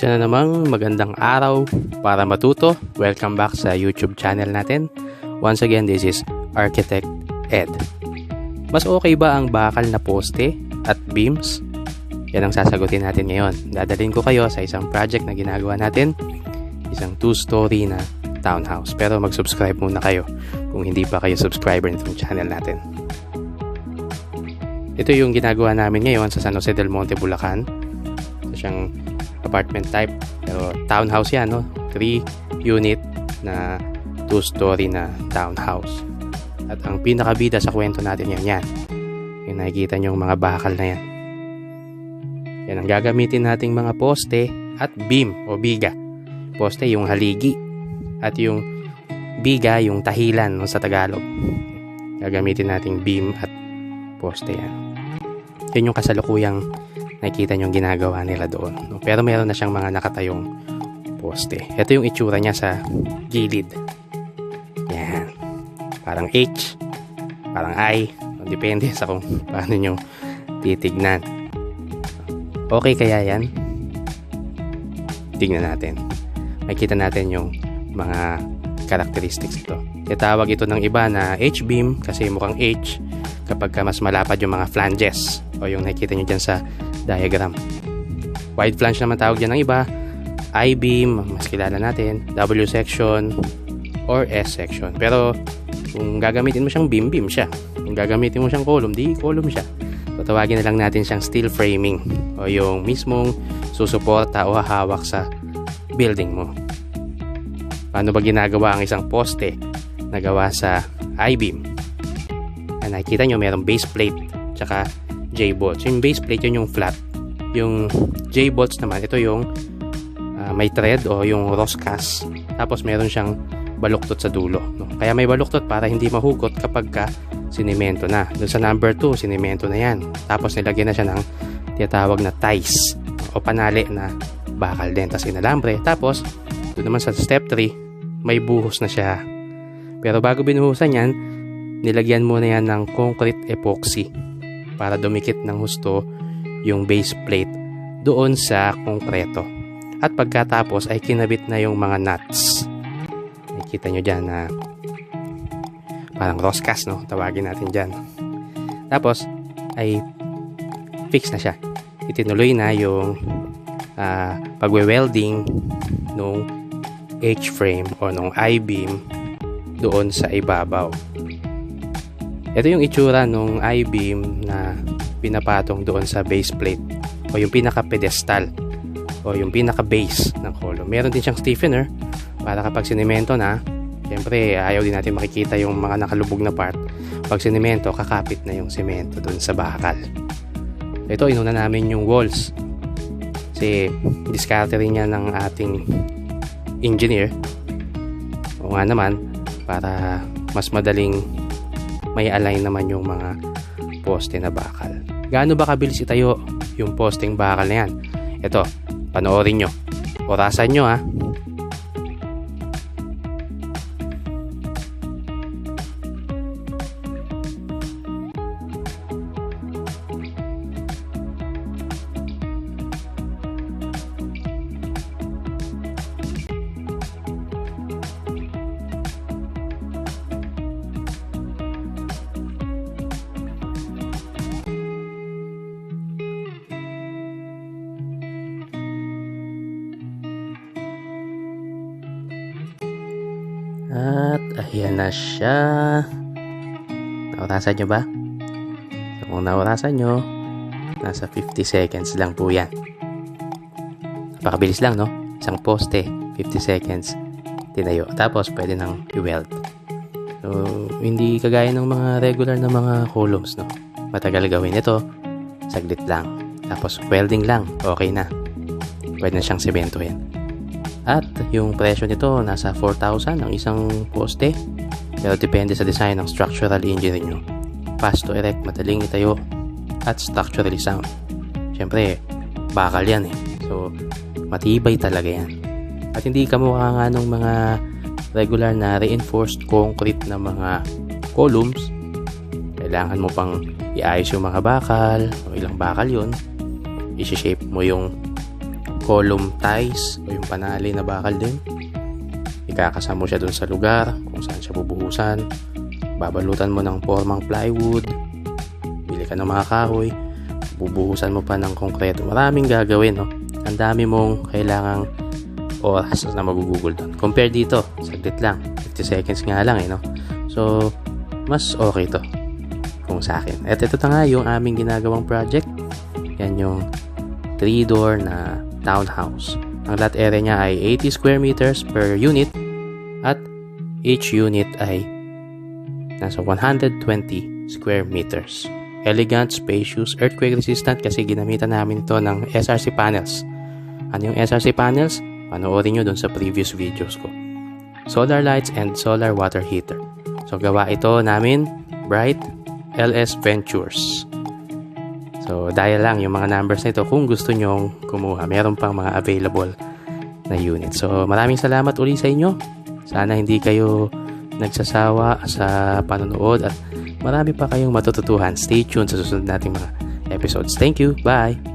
Isa na namang magandang araw para matuto. Welcome back sa YouTube channel natin. Once again, this is Architect Ed. Mas okay ba ang bakal na poste at beams? Yan ang sasagutin natin ngayon. Dadalhin ko kayo sa isang project na ginagawa natin. Isang two-story na townhouse. Pero mag-subscribe muna kayo kung hindi pa kayo subscriber nitong channel natin. Ito yung ginagawa namin ngayon sa San Jose del Monte, Bulacan. Ito siyang apartment type. Pero townhouse yan, no? 3 unit na 2-story na townhouse. At ang pinakabida sa kwento natin yan, yan. Yung nakikita nyo mga bakal na yan. Yan ang gagamitin nating mga poste at beam o biga. Poste yung haligi at yung biga yung tahilan no, sa Tagalog. Gagamitin nating beam at poste yan. Yan yung kasalukuyang nakikita nyo yung ginagawa nila doon. No? Pero meron na siyang mga nakatayong poste. Ito yung itsura niya sa gilid. Yan. Parang H, parang I. Depende sa kung paano nyo titignan. Okay kaya yan? Tignan natin. Makita natin yung mga characteristics ito. Itawag ito ng iba na H-beam kasi mukhang H kapag ka mas malapad yung mga flanges o yung nakikita nyo dyan sa diagram. Wide flange naman tawag dyan ng iba. I-beam, mas kilala natin. W-section or S-section. Pero kung gagamitin mo siyang beam, beam siya. Kung gagamitin mo siyang column, di column siya. So, tawagin na lang natin siyang steel framing o yung mismong susuporta o hahawak sa building mo. Paano ba ginagawa ang isang poste na gawa sa I-beam? Yan, nakikita nyo, mayroong base plate tsaka J-bolts. Yung base plate, yun yung flat. Yung J-bolts naman, ito yung uh, may thread o yung roscas. Tapos meron siyang baluktot sa dulo. No? Kaya may baluktot para hindi mahugot kapag ka sinimento na. Doon sa number 2, sinimento na yan. Tapos nilagyan na siya ng tinatawag na ties o panali na bakal din. Tapos inalambre. Tapos, doon naman sa step 3, may buhos na siya. Pero bago binuhusan yan, nilagyan muna yan ng concrete epoxy para dumikit ng husto yung base plate doon sa konkreto. At pagkatapos ay kinabit na yung mga nuts. Nakikita nyo dyan na parang roscas, no? Tawagin natin dyan. Tapos, ay fix na siya. Itinuloy na yung uh, pagwe-welding nung H-frame o nung I-beam doon sa ibabaw. Ito yung itsura nung I-beam na pinapatong doon sa base plate o yung pinaka-pedestal o yung pinaka-base ng column. Meron din siyang stiffener para kapag sinimento na, syempre ayaw din natin makikita yung mga nakalubog na part. Pag sinimento, kakapit na yung semento doon sa bakal. Ito, inuna namin yung walls. Kasi diskarte rin niya ng ating engineer. O nga naman, para mas madaling may align naman yung mga poste na bakal. Gaano ba kabilis itayo yung posting bakal na yan? Ito, panoorin nyo. Orasan nyo ha. At ayan na siya. Naurasan nyo ba? So, kung naurasan nyo, nasa 50 seconds lang po yan. Napakabilis lang, no? Isang poste, 50 seconds, tinayo. Tapos, pwede nang i-weld. So, hindi kagaya ng mga regular na mga columns, no? Matagal gawin ito, saglit lang. Tapos, welding lang, okay na. Pwede na siyang sementohin. At yung presyo nito nasa 4,000 ang isang poste. Pero depende sa design ng structural engineer nyo. Fast to erect, madaling itayo, at structurally sound. Siyempre, bakal yan eh. So, matibay talaga yan. At hindi kamukha nga ng mga regular na reinforced concrete na mga columns, kailangan mo pang iayos yung mga bakal, o ilang bakal yun, isi-shape mo yung column ties o yung panali na bakal din. Ikakasa mo siya dun sa lugar kung saan siya bubuhusan. Babalutan mo ng formang plywood. Bili ka ng mga kahoy. Bubuhusan mo pa ng konkreto. Maraming gagawin, no? Ang dami mong kailangang oras na magugugol doon. Compare dito, saglit lang. 50 seconds nga lang, eh, no? So, mas okay to kung sa akin. At ito na nga yung aming ginagawang project. Yan yung 3-door na townhouse. Ang lot area niya ay 80 square meters per unit at each unit ay nasa 120 square meters. Elegant, spacious, earthquake resistant kasi ginamitan namin ito ng SRC panels. Ano yung SRC panels? Panoorin nyo dun sa previous videos ko. Solar lights and solar water heater. So gawa ito namin, Bright LS Ventures. So, dahil lang yung mga numbers na ito kung gusto nyong kumuha. Meron pang mga available na unit. So, maraming salamat uli sa inyo. Sana hindi kayo nagsasawa sa panonood at marami pa kayong matututuhan. Stay tuned sa susunod nating mga episodes. Thank you. Bye!